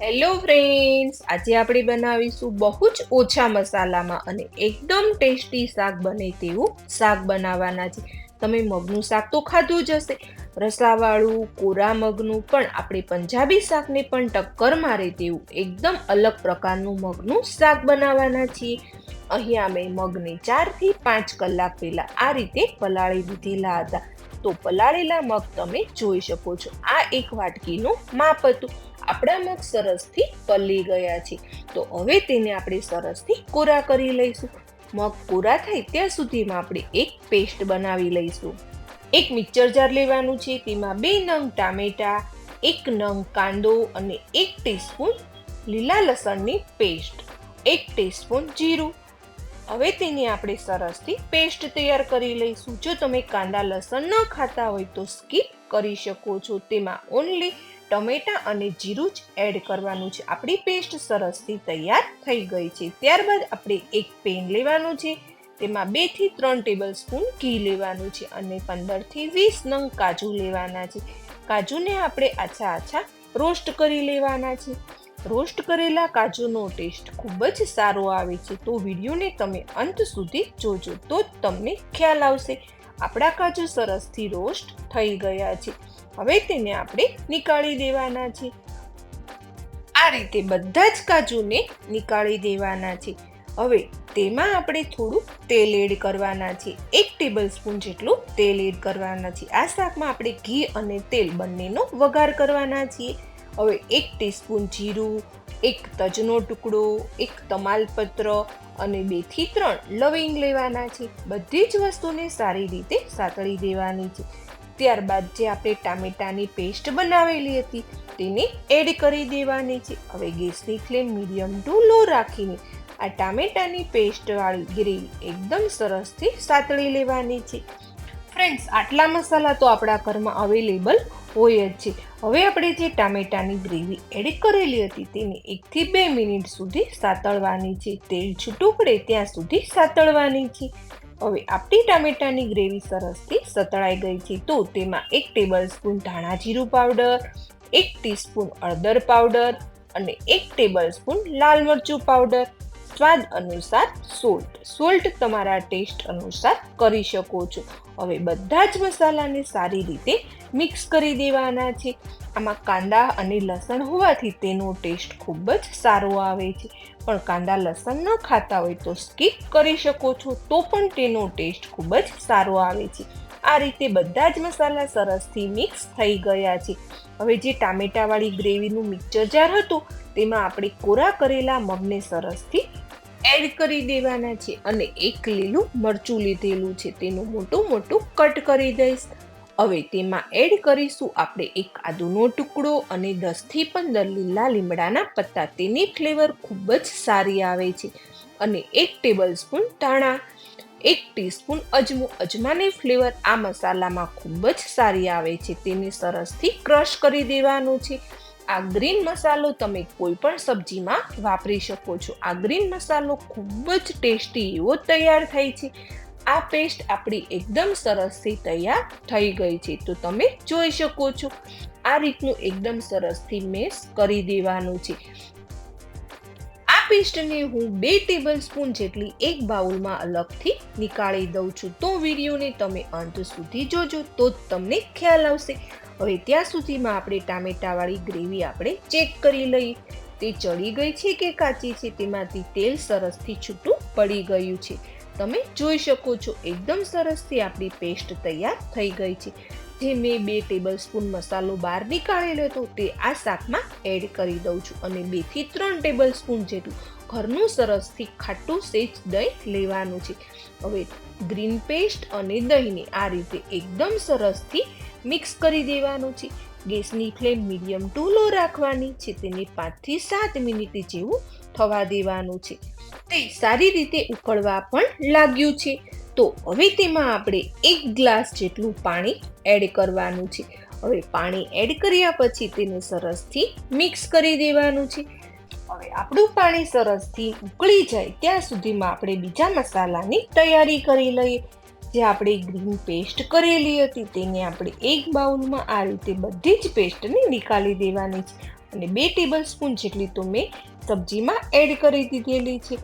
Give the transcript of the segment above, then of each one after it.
Hello friends આજે આપણે બનાવીશું બહુ જ ઓછા મસાલામાં અને એકદમ ટેસ્ટી શાક બને તેવું શાક બનાવવાના છે. તમે મગનું શાક તો ખાધું જ હશે. રસાવાળું, કોરા મગનું પણ આપણે પંજાબી શાકને પણ ટક્કર મારે તેવું એકદમ અલગ પ્રકારનું મગનું શાક બનાવવાના છીએ. અહીંયા મેં મગને ચારથી પાંચ કલાક પહેલાં આ રીતે પલાળી દીધેલા હતા. તો પલાળેલા મગ તમે જોઈ શકો છો. આ એક વાટકીનું માપ હતું. આપણા મગ સરસથી પલી ગયા છે. તો હવે તેને આપણે સરસથી કોરા કરી લઈશું. મગ કોરા થાય ત્યાં સુધીમાં આપણે એક પેસ્ટ બનાવી લઈશું. એક મિક્સર જાર લેવાનું છે, તેમાં બે નંગ ટામેટા, એક નંગ કાંદો અને એક ટીસ્પૂન લીલા લસણની પેસ્ટ, એક ટીસ્પૂન જીરું. હવે તેની આપણે સરસથી પેસ્ટ તૈયાર કરી લઈશું. જો તમે કાંદા લસણ ન ખાતા હોય તો સ્કીપ કરી શકો છો. તેમાં ઓનલી ટમેટા અને જીરું જ એડ કરવાનું છે. આપણી પેસ્ટ સરસથી તૈયાર થઈ ગઈ છે. ત્યારબાદ આપણે એક પેન લેવાનું છે. તેમાં બેથી ત્રણ ટેબલ સ્પૂન ઘી લેવાનું છે અને પંદરથી વીસ નંગ કાજુ લેવાના છે. કાજુને આપણે આછા આછા રોસ્ટ કરી લેવાના છે. રોસ્ટ કરેલા કાજુનો ટેસ્ટ ખૂબ જ સારો આવે છે. તો વિડીયોને તમે અંત સુધી જોજો. તો જ તમને ખ્યાલ આવશે. આપણા કાજુ સરસથી રોસ્ટ થઈ ગયા છે. હવે તેને આપણે નીકાળી દેવાના છે. આ રીતે બધા જ કાજુને નીકાળી દેવાના છે. હવે તેમાં આપણે થોડું તેલ એડ કરવાના છે. એક ટેબલ સ્પૂન જેટલું તેલ એડ કરવાના છે. આ શાકમાં આપણે ઘી અને તેલ બંનેનો વઘાર કરવાના છીએ. હવે એક ટીસ્પૂન જીરું, એક તજનો ટુકડો, એક તમાલપત્ર અને બેથી ત્રણ લવિંગ લેવાના છે. બધી જ વસ્તુને સારી રીતે સાતળી દેવાની છે. ત્યારબાદ જે આપણે ટામેટાની પેસ્ટ બનાવેલી હતી તેને એડ કરી દેવાની છે. હવે ગેસની ફ્લેમ મીડિયમ ટુ લો રાખીને આ ટામેટાની પેસ્ટવાળી ગ્રેવી એકદમ સરસથી સાતળી લેવાની છે. ફ્રેન્ડ્સ, આટલા મસાલા તો આપણા ઘરમાં અવેલેબલ હોય જ છે. હવે આપણે જે ટામેટાની ગ્રેવી એડ કરેલી હતી તેને એકથી બે મિનિટ સુધી સાતળવાની છે. તેલ છૂટું પડે ત્યાં સુધી સાતળવાની છે. હવે આપણી ટામેટાની ગ્રેવી સરસથી સતળાઈ ગઈ છે તો તેમાં એક ટેબલ સ્પૂન ધાણા જીરું પાવડર એક ટીસ્પૂન અળદર પાવડર અને એક ટેબલ સ્પૂન લાલ મરચું પાવડર સ્વાદ અનુસાર સોલ્ટ. સોલ્ટ તમારા ટેસ્ટ અનુસાર કરી શકો છો. હવે બધા જ મસાલાને સારી રીતે મિક્સ કરી દેવાના છે. આમાં કાંદા અને લસણ હોવાથી તેનો ટેસ્ટ ખૂબ જ સારો આવે છે. પણ કાંદા લસણ ન ખાતા હોય તો સ્કીપ કરી શકો છો, તો પણ તેનો ટેસ્ટ ખૂબ જ સારો આવે છે. આ રીતે બધા જ મસાલા સરસથી મિક્સ થઈ ગયા છે. હવે જે ટામેટાવાળી ગ્રેવીનું મિક્સર જાર હતું, તેમાં આપણે કોરા કરેલા મગને સરસથી એડ કરી દેવાના છે અને એક લીલું મરચું લીધેલું છે. તેનું મોટું મોટું કટ કરી દઈશ. હવે તેમાં એડ કરીશું આપણે એક આદુનો ટુકડો અને દસથી પંદર લીલા લીમડાના પત્તા. તેની ફ્લેવર ખૂબ જ સારી આવે છે. અને એક ટેબલ સ્પૂન ધાણા, એક ટીસ્પૂન અજમો. અજમાની ફ્લેવર આ મસાલામાં ખૂબ જ સારી આવે છે. તેને સરસથી ક્રશ કરી દેવાનું છે. આ ગ્રીન મસાલો તમે કોઈ પણ સબ્જીમાં વાપરી શકો છો. આ ગ્રીન મસાલો ખૂબ જ ટેસ્ટી એવો તૈયાર થાય છે. આ પેસ્ટ આપણી એકદમ સરસથી તૈયાર થઈ ગઈ છે. તો તમે જોઈ શકો છો. આ રીતનું એકદમ સરસથી મેશ કરી દેવાનું છે. આ પેસ્ટને હું બે ટેબલ સ્પૂન જેટલી એક બાઉલમાં અલગથી નીકાળી દઉં છું. તો વિડીયોને તમે અંત સુધી જોજો. તો જ તમને ખ્યાલ આવશે. હવે ત્યાં સુધીમાં આપણે ટામેટાવાળી ગ્રેવી આપણે ચેક કરી લઈએ તે ચડી ગઈ છે કે કાચી છે તેમાંથી તેલ સરસથી છૂટું પડી ગયું છે. તમે જોઈ શકો છો એકદમ સરસથી આપણી પેસ્ટ તૈયાર થઈ ગઈ છે. જે મેં બે ટેબલ સ્પૂન મસાલો બહાર નીકાળેલો હતો તે આ શાકમાં એડ કરી દઉં છું અને બેથી ત્રણ ટેબલ સ્પૂન જેટલું ઘરનું સરસથી ખાટું સેજ દહીં લેવાનું છે. હવે ગ્રીન પેસ્ટ અને દહીંને આ રીતે એકદમ સરસથી મિક્સ કરી દેવાનું છે. ગેસની ફ્લેમ મીડિયમ ટુ લો રાખવાની છે. તેને પાંચથી સાત મિનિટ જેવું થવા દેવાનું છે. તે સારી રીતે ઉકળવા પણ લાગ્યું છે. તો હવે તેમાં આપણે એક ગ્લાસ જેટલું પાણી એડ કરવાનું છે. હવે પાણી એડ કર્યા પછી તેને સરસથી મિક્સ કરી દેવાનું છે. હવે આપણું પાણી સરસથી ઉકળી જાય ત્યાં સુધીમાં આપણે બીજા મસાલાની તૈયારી કરી લઈએ. જે આપણે ગ્રીન પેસ્ટ કરેલી હતી તેને આપણે એક બાઉલમાં આ રીતે બધી જ પેસ્ટને નીકાળી દેવાની છે. અને બે ટેબલ સ્પૂન જેટલી તો મેં સબ્જીમાં એડ કરી દીધેલી છે.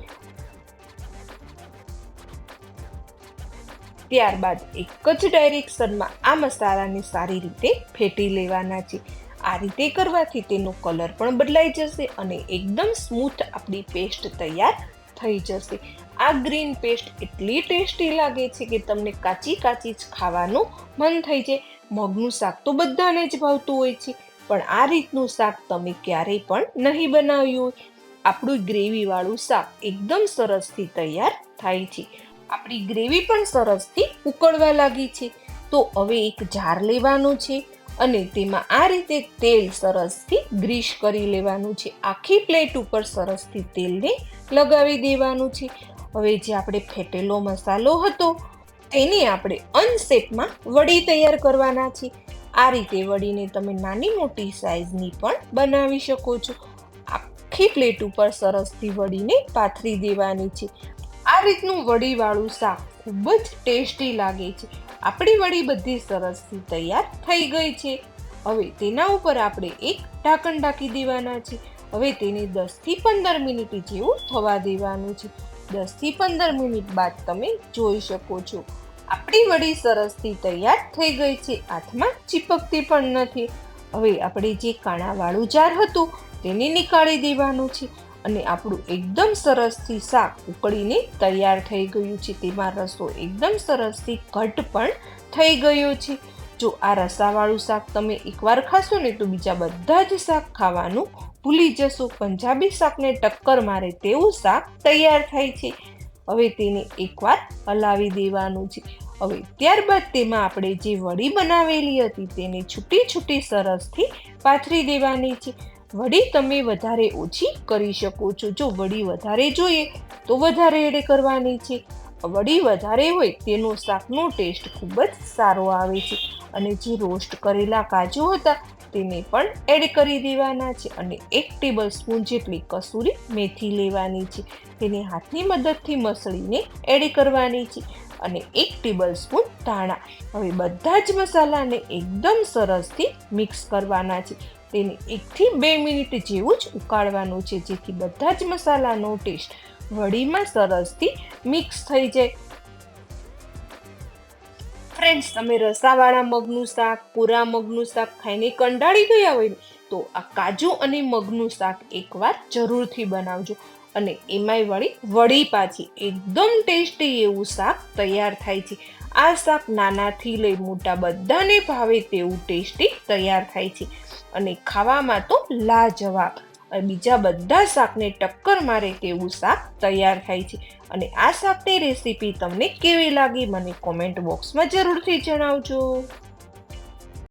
ત્યારબાદ એક જ ડાયરેક્શનમાં આ મસાલાને સારી રીતે ફેટી લેવાના છે. આ રીતે કરવાથી તેનો કલર પણ બદલાઈ જશે અને એકદમ સ્મૂથ આપણી પેસ્ટ તૈયાર થઈ જશે. આ ગ્રીન પેસ્ટ એટલી ટેસ્ટી લાગે છે કે તમને કાચી કાચી જ ખાવાનું મન થઈ જાય. મગનું શાક તો બધાને જ ભાવતું હોય છે, પણ આ રીતનું શાક તમે ક્યારેય પણ નહીં બનાવ્યું હોય. આપણું ગ્રેવીવાળું શાક એકદમ સરસથી તૈયાર થાય છે. આપણી ગ્રેવી પણ સરસથી ઉકળવા લાગી છે. તો હવે એક જાર લેવાનું છે. અને તેમાં આ રીતે તેલ સરસથી ગ્રીસ કરી લેવાનું છે. આખી પ્લેટ ઉપર સરસથી તેલને લગાવી દેવાનું છે. હવે જે આપણે ફેટેલો મસાલો હતો, તેને આપણે અનશેપમાં વડી તૈયાર કરવાના છે. આ રીતે વડીને તમે નાની મોટી સાઈઝની પણ બનાવી શકો છો. આખી પ્લેટ ઉપર સરસથી વડીને પાથરી દેવાની છે. આ રીતનું વડીવાળું શાક ખૂબ જ ટેસ્ટી લાગે છે. આપણી વડી બધી સરસથી તૈયાર થઈ ગઈ છે. હવે તેના ઉપર આપણે એક ઢાંકણ ઢાંકી દેવાના છે. હવે તેને દસથી પંદર મિનિટ જેવું થવા દેવાનું છે. દસથી પંદર મિનિટ બાદ તમે જોઈ શકો છો. આપણી વડી સરસથી તૈયાર થઈ ગઈ છે. હાથમાં ચીપકતી પણ નથી. હવે આપણે જે કાણાવાળું જાર હતું તેને નીકાળી દેવાનું છે. અને આપણું એકદમ સરસથી શાક ઉકળીને તૈયાર થઈ ગયું છે. તેમાં રસો એકદમ સરસથી ઘટ પણ થઈ ગયો છે. જો આ રસાવાળું શાક તમે એકવાર ખાશો ને તો બીજા બધા જ શાક ખાવાનું ભૂલી જશો. પંજાબી શાકને ટક્કર મારે તેવું શાક તૈયાર થાય છે. હવે તેને એકવાર હલાવી દેવાનું છે. હવે ત્યારબાદ તેમાં આપણે જે વડી બનાવેલી હતી તેને છૂટી છૂટી સરસથી પાથરી દેવાની છે. વડી તમે વધારે ઓછી કરી શકો છો. જો વડી વધારે જોઈએ, તો વધારે એડ કરવાની છે. વડી વધારે હોય તેનો શાકનો ટેસ્ટ ખૂબ જ સારો આવે છે. અને જે રોસ્ટ કરેલા કાજુ હતા, તેને પણ એડ કરી દેવાના છે અને એક ટેબલ સ્પૂન જેટલી કસૂરી મેથી લેવાની છે. તેને હાથની મદદથી મસળીને એડ કરવાની છે અને એક ટેબલ સ્પૂન ધાણા. હવે બધા જ મસાલાને એકદમ સરસથી મિક્સ કરવાના છે. તેને એકથી બે મિનિટ જેવું જ ઉકાળવાનું છે, જેથી બધા જ મસાલાનો ટેસ્ટ વડીમાં સરસથી મિક્સ થઈ જાય. ફ્રેન્ડ્સ તમે રસાવાળા મગનું શાક, પૂરા મગનું શાક ખાઈને કંટાળી ગયા હોય તો આ કાજુ અને મગનું શાક એકવાર જરૂરથી બનાવજો. અને એમાંય વળી વળી પાછી એકદમ ટેસ્ટી એવું શાક તૈયાર થાય છે. આ શાક નાનાથી લઈ મોટા બધાને ભાવે તેવું ટેસ્ટી તૈયાર થાય છે. અને ખાવામાં તો લાજવાબ. બીજા બધા શાકને ટક્કર મારે તેવું શાક તૈયાર થાય છે. અને આ શાકની રેસીપી તમને કેવી લાગી, મને કોમેન્ટ બોક્સમાં જરૂરથી જણાવજો.